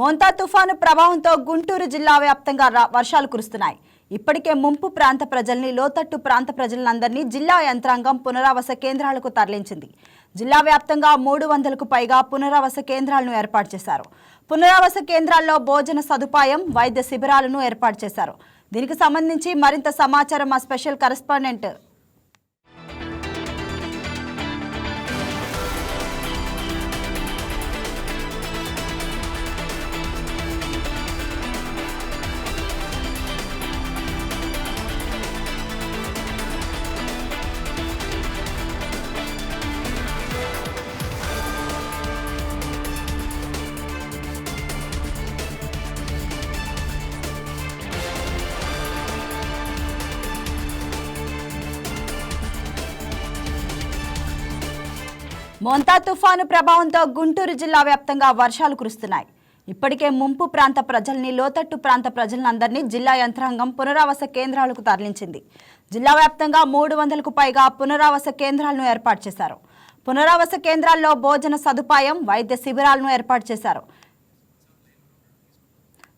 మోంతా తుఫాను ప్రభావంతో గుంటూరు జిల్లా వ్యాప్తంగా రా- వర్షాలు కురుస్తున్నాయి. ఇప్పటికే ముంపు ప్రాంత ప్రజల్ని లోతట్టు ప్రాంత ప్రజలందరినీ జిల్లా యంత్రాంగం పునరావాస కేంద్రాలకు తరలించింది. జిల్లా వ్యాప్తంగా మూడు వందలకు పైగా పునరావాస కేంద్రాలను ఏర్పాటు చేశారు. పునరావాస కేంద్రాల్లో భోజన సదుపాయం వైద్య శిబిరాలను ఏర్పాటు చేశారు. దీనికి సంబంధించి మరింత సమాచారం మా స్పెషల్ కరెస్పాండెంట్ మొంతా తుఫాను ప్రభావంతో గుంటూరు జిల్లా వ్యాప్తంగా వర్షాలు కురుస్తున్నాయి. ఇప్పటికే ముంపు ప్రాంత ప్రజల్ని లోతట్టు ప్రాంత ప్రజలందరినీ జిల్లా యంత్రాంగం పునరావాస కేంద్రాలకు తరలించింది. జిల్లా వ్యాప్తంగా మూడు వందలకు పైగా పునరావాస కేంద్రాలను ఏర్పాటు చేశారు. పునరావాస కేంద్రాల్లో భోజన సదుపాయం వైద్య శిబిరాలను ఏర్పాటు చేశారు.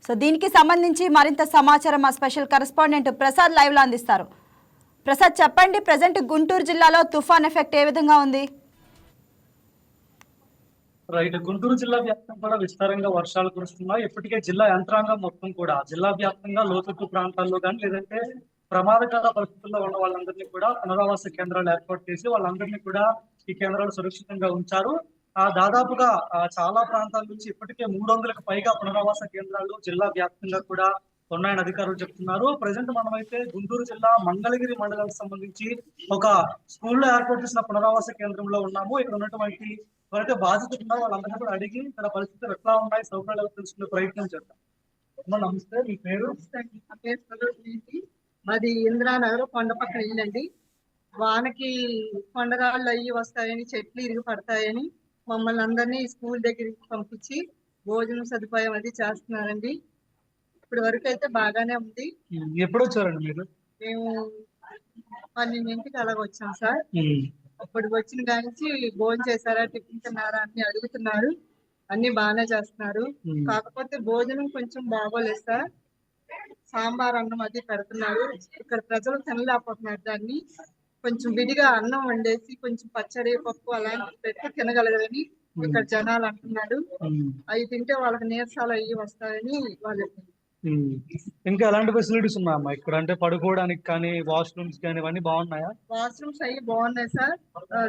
సో దీనికి సంబంధించి మరింత సమాచారం మా స్పెషల్ కరెస్పాండెంట్ ప్రసాద్ లైవ్లో అందిస్తారు. ప్రసాద్ చెప్పండి ప్రజెంట్ గుంటూరు జిల్లాలో తుఫాన్ ఎఫెక్ట్ ఏ విధంగా ఉంది? రైట్ గుంటూరు జిల్లా వ్యాప్తంగా కూడా విస్తారంగా వర్షాలు కురుస్తున్నాయి. ఇప్పటికే జిల్లా యంత్రాంగం మొత్తం కూడా జిల్లా వ్యాప్తంగా లోతట్టు ప్రాంతాల్లో కానీ లేదంటే ప్రమాదకర పరిస్థితుల్లో ఉన్న వాళ్ళందరినీ కూడా పునరావాస కేంద్రాలు ఏర్పాటు చేసి వాళ్ళందరినీ కూడా ఈ కేంద్రాలు సురక్షితంగా ఉంచారు. ఆ దాదాపుగా చాలా ప్రాంతాల నుంచి ఇప్పటికే మూడు వందలకు పైగా పునరావాస కేంద్రాలు జిల్లా వ్యాప్తంగా కూడా ఉన్నాయని అధికారులు చెప్తున్నారు. ప్రజెంట్ మనమైతే గుంటూరు జిల్లా మంగళగిరి మండలానికి సంబంధించి ఒక స్కూల్లో ఏర్పాటు చేసిన పునరావాస కేంద్రంలో ఉన్నాము. ఇక్కడ ఉన్నటువంటి ఎవరైతే బాధితులు ఉన్నారో వాళ్ళందరూ కూడా అడిగి ఇక్కడ పరిస్థితులు ఎట్లా ఉన్నాయి సౌకర్యాలు తెలుసుకునే ప్రయత్నం చేద్దాం. అమ్మ నమస్తే. మీ పేరు? పేరు మాది ఇందిరానగర్ కొండ పక్కన ఇల్లండి. వానకి కొండగాళ్ళు అయ్యి వస్తాయని చెట్లు ఇరిగి పడతాయని మమ్మల్ని అందరినీ స్కూల్ దగ్గరికి పంపించి భోజనం సదుపాయం అది చేస్తున్నారండి. ఇప్పటి వరకు అయితే బాగానే ఉంది. ఎప్పుడు వచ్చారండి మీరు? మేము పన్నెండింటికి అలాగ వచ్చాం సార్. అప్పటికి వచ్చిన కానించి భోజనం చేశారా టిఫిన్ తిన్నారా అని అడుగుతున్నారు. అన్ని బాగానే చేస్తున్నారు. కాకపోతే భోజనం కొంచెం బాగోలేదు సార్. సాంబార్ అన్నం అది పెడుతున్నారు. ఇక్కడ ప్రజలు తినలేకపోతున్నారు దాన్ని. కొంచెం విడిగా అన్నం వండేసి కొంచెం పచ్చడి పప్పు అలాంటివి పెట్టి తినగలగదని ఇక్కడ జనాలు అంటున్నారు. అవి తింటే వాళ్ళకి నీరసాలు అయ్యి వస్తాయని వాళ్ళు ఇంకా ఎలాంటి ఫెసిలిటీస్ ఉన్నాయమ్మా ఇక్కడ అంటే పడుకోవడానికి కానీ వాష్రూమ్స్ కానీ ఇవన్నీ బాగున్నాయా? వాష్రూమ్స్ అవి బాగున్నాయి సార్.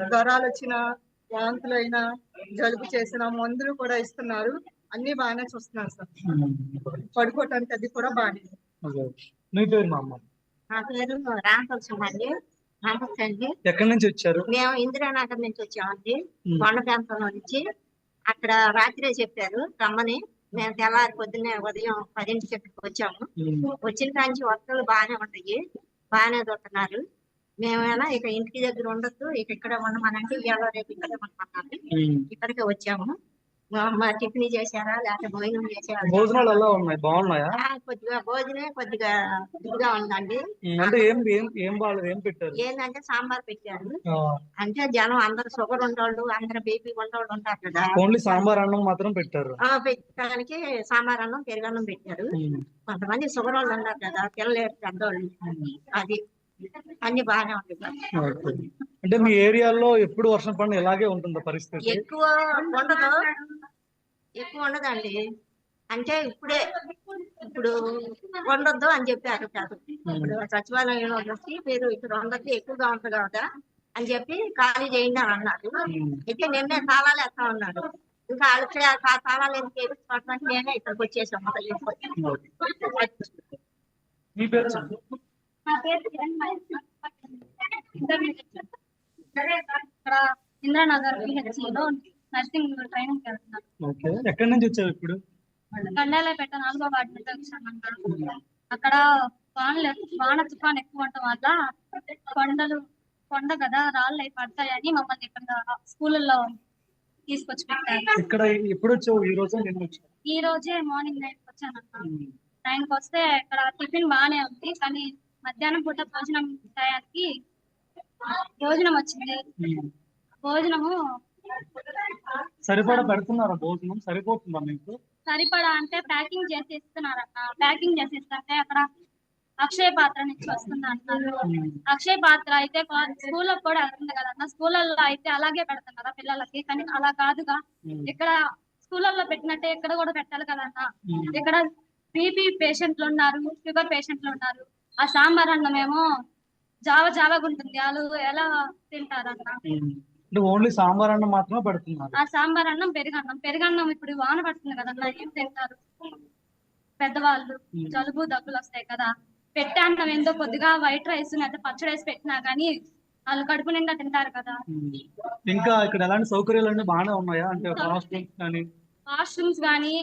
జ్వరాలు వచ్చిన వాంతులు అయినా జలుబు చేసిన మందులు కూడా ఇస్తున్నారు. అన్ని బాగానే చూస్తున్నారు సార్. పడుకోవటానికి అది కూడా బాగానే. మీ పేరు మా అమ్మ? నా పేరు నమస్తే అండి. ఎక్కడి నుంచి వచ్చారు? మేము ఇందిరానగర్ నుంచి వచ్చామండి. కొండ ప్రాంతంలో నుంచి. అక్కడ రాత్రే చెప్పారు రమ్మని. మేము తెల్లారి పొద్దున్నే ఉదయం పదింటికి ఇక్కడికి వచ్చాము. వచ్చిన కాంచి వస్తువులు బాగానే ఉంటాయి. బాగానే దొరుకుతున్నారు. మేమేనా ఇక ఇంటికి దగ్గర ఉండొద్దు. ఇక ఇక్కడ ఉండమనంటే ఇవాళ రేపు ఇక్కడే ఉండమన్నారు. ఇక్కడికే వచ్చాము. మా- టిఫిన్ చేశారా? లేకపోతే భోజనం చేశారా? భోజనాలు ఎలా ఉన్నాయి? బాగున్నాయా? కొద్దిగా భోజనం కొద్దిగా ఇదిగా ఉందండి. అంటే ఏం ఏం ఏం బాగాలేదు ఏం పెట్టారు? ఏంటంటే సాంబార్ పెట్టారు. అంటే జనం అందరు షుగర్ ఉండోళ్ళు అందరు బీపీ ఉండోళ్ళు ఉంటారు కదా. ఓన్లీ సాంబార్ అన్నం మాత్రం పెట్టారు. పెట్టడానికి సాంబార్ అన్నం పెరుగన్నం పెట్టారు. కొంతమంది షుగర్ వాళ్ళు ఉన్నారు కదా పిల్లలేరు పెద్దోళ్ళు. అది అన్ని బాగానే ఉంటుంది. అంటే మీ ఏరియాలో ఎప్పుడు వర్షం పడిన ఇలాగే ఉంటుందా పరిస్థితి? ఎక్కువ ఉండదు. ఎక్కువ ఉండదండి. అంటే ఇప్పుడే ఇప్పుడు ఉండొద్దు అని చెప్పారు కాదు ఇప్పుడు సచివాలయంలో వచ్చి మీరు ఇక్కడ ఉండొద్దు ఎక్కువగా ఉంటుంది కదా అని చెప్పి ఖాళీ చేయండి అని అన్నారు. అయితే నిన్నే తాళాలు వేస్తా ఉన్నాడు ఇంకా వాళ్ళకి ఆ తాళాలు ఎందుకు వేపించుకోవడానికి నేనే ఇక్కడికి వచ్చేసాం మొదలు మీ పేరు? చెప్పు. ఇక్కడ ఇంద్రానగర్ పిహెచ్సిలో నర్సింగ్ ట్రైనింగ్ ఓకే. ఎక్కడి నుంచి వచ్చారు ఇప్పుడు? కండాలపేట నాలుగో వార్డు నుంచి అక్కడ వానలు వాన తుఫాన్ ఎక్కువ ఉండటం వల్ల కొండలు కొండ కదా రాళ్ళు అయి పడతాయని మమ్మల్ని ఇక్కడ స్కూళ్ళల్లో తీసుకొచ్చి పెట్టారు. ఇక్కడ ఎప్పుడు వచ్చావు ఈ రోజు ఈ రోజే మార్నింగ్ నైన్ వచ్చానన్న నైన్కి వస్తే ఇక్కడ టిఫిన్ బాగానే ఉంది కానీ మధ్యాహ్నం పూట భోజనం టయానికి భోజనం వచ్చింది. భోజనము సరిపడా పెడుతున్నారా భోజనం? సరిపోతుందా మీకు? సరిపడా అంటే ప్యాకింగ్ చేసి ఇస్తున్నారన్న ప్యాకింగ్ చేసి ఇస్తుంటే అక్కడ అక్షయ పాత్ర నుంచి వస్తుంది అంటున్నారు. అక్షయ పాత్ర అయితే స్కూల్లో కూడా వెళ్తుంది కదన్న. స్కూళ్ళల్లో అయితే అలాగే పెడతాం కదా పిల్లలకి. కానీ అలా కాదుగా. ఇక్కడ స్కూళ్ళల్లో పెట్టినట్టే ఇక్కడ కూడా పెట్టాలి కదన్న. ఇక్కడ బీపీ పేషెంట్లు ఉన్నారు షుగర్ పేషెంట్లు ఉన్నారు. ఆ సాంబార్ అన్నం ఏమో జావ జావగా ఉంటుంది. వాళ్ళు ఎలా తింటారన్న. అంటే ఓన్లీ సాంబార్ అన్నం మాత్రమే పెడుతున్నారు. ఆ సాంబార్ అన్నం పెరుగన్నం. పెరుగన్నం ఇప్పుడు వాన పడుతుంది కదన్న ఏం తింటారు? పెద్దవాళ్ళు జలుబు దగ్గులు వస్తాయి కదా. పెట్టే అన్నం ఏందో కొద్దిగా వైట్ రైస్ లేదా పచ్చడి వేసి పెట్టినా కానీ వాళ్ళు కడుపు నిండా తింటారు కదా. ఇంకా ఇక్కడ ఎలాంటి సౌకర్యాలు అన్ని బాగానే ఉన్నాయా? అంటే కానీ? వాష్రూమ్స్ కానీ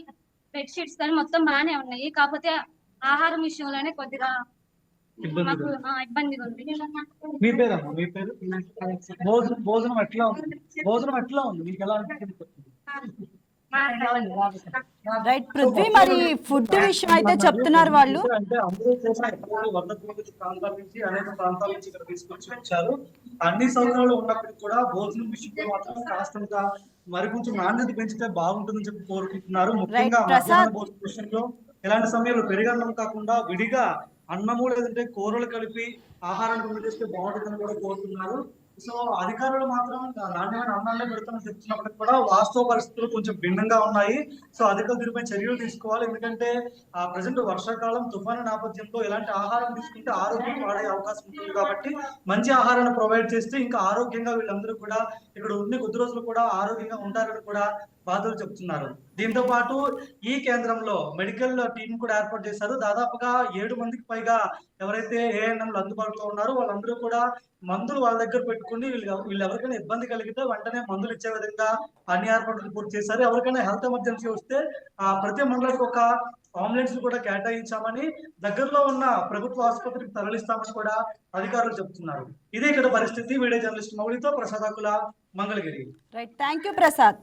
బెడ్షీట్స్ కానీ మొత్తం బాగానే ఉన్నాయి. కాకపోతే ఆహారం విషయంలోనే కొద్దిగా ఇబ్బందిగా ఉంది. మీ పేరమ్మా? మీ పేరు? భోజనం భోజనం ఎట్లా ఉంది? భోజనం ఎట్లా ఉంది? మీకు ఎలా రైట్ పృథ్వీ మరి ఫుడ్ విషయం అయితే చెప్తున్నారు వాళ్ళు. అంటే అందరూ ప్రాంతాల నుంచి అనేక ప్రాంతాల నుంచి ఇక్కడ తీసుకొచ్చి వచ్చారు. అన్ని సౌకర్యాలు ఉన్నప్పటికీ కూడా భోజనం విషయంలో మాత్రం కాస్తంత మరి కొంచెం నాణ్యత పెంచితే బాగుంటుందని చెప్పి కోరుకుంటున్నారు. ముఖ్యంగా భోజనం విషయంలో ఇలాంటి సమయంలో పెరుగన్నం కాకుండా విడిగా అన్నము లేదంటే కూరలు కలిపి ఆహారాన్ని పంపిస్తే బాగుంటుందని కూడా కోరుతున్నారు. సో అధికారులు మాత్రం నాణ్యమైన అన్నాలే పెడుతున్న చెప్తున్నప్పటికీ కూడా వాస్తవ పరిస్థితులు కొంచెం భిన్నంగా ఉన్నాయి. సో అధికారులు దీనిపై చర్యలు తీసుకోవాలి. ఎందుకంటే ఆ ప్రజెంట్ వర్షాకాలం తుఫాను నేపథ్యంలో ఇలాంటి ఆహారం తీసుకుంటే ఆరోగ్యం పాడే అవకాశం ఉంటుంది కాబట్టి మంచి ఆహారాన్ని ప్రొవైడ్ చేస్తే ఇంకా ఆరోగ్యంగా వీళ్ళందరూ కూడా ఇక్కడ ఉన్న కొద్ది రోజులు కూడా ఆరోగ్యంగా ఉంటారని కూడా బాధలు చెప్తున్నారు. దీంతో పాటు ఈ కేంద్రంలో మెడికల్ టీం కూడా ఏర్పాటు చేశారు. దాదాపుగా ఏడు మందికి పైగా ఎవరైతే ఏఎన్ఎంలు అందుబాటులో ఉన్నారో వాళ్ళందరూ కూడా మందులు వాళ్ళ దగ్గర పెట్టుకుని వీళ్ళు వీళ్ళు ఎవరికైనా ఇబ్బంది కలిగితే వెంటనే మందులు ఇచ్చే విధంగా అన్ని ఏర్పాట్లు పూర్తి చేశారు. ఎవరికైనా హెల్త్ ఎమర్జెన్సీ వస్తే ఆ ప్రతి మండలానికి ఒక అంబులెన్స్ కూడా కేటాయించామని దగ్గరలో ఉన్న ప్రభుత్వ ఆసుపత్రికి తరలిస్తామని కూడా అధికారులు చెప్తున్నారు. ఇదే ఇక్కడ పరిస్థితి. వీడియో జర్నలిస్ట్ మౌలితో ప్రసాదాకుల Mangalagiri. Right thank you Prasad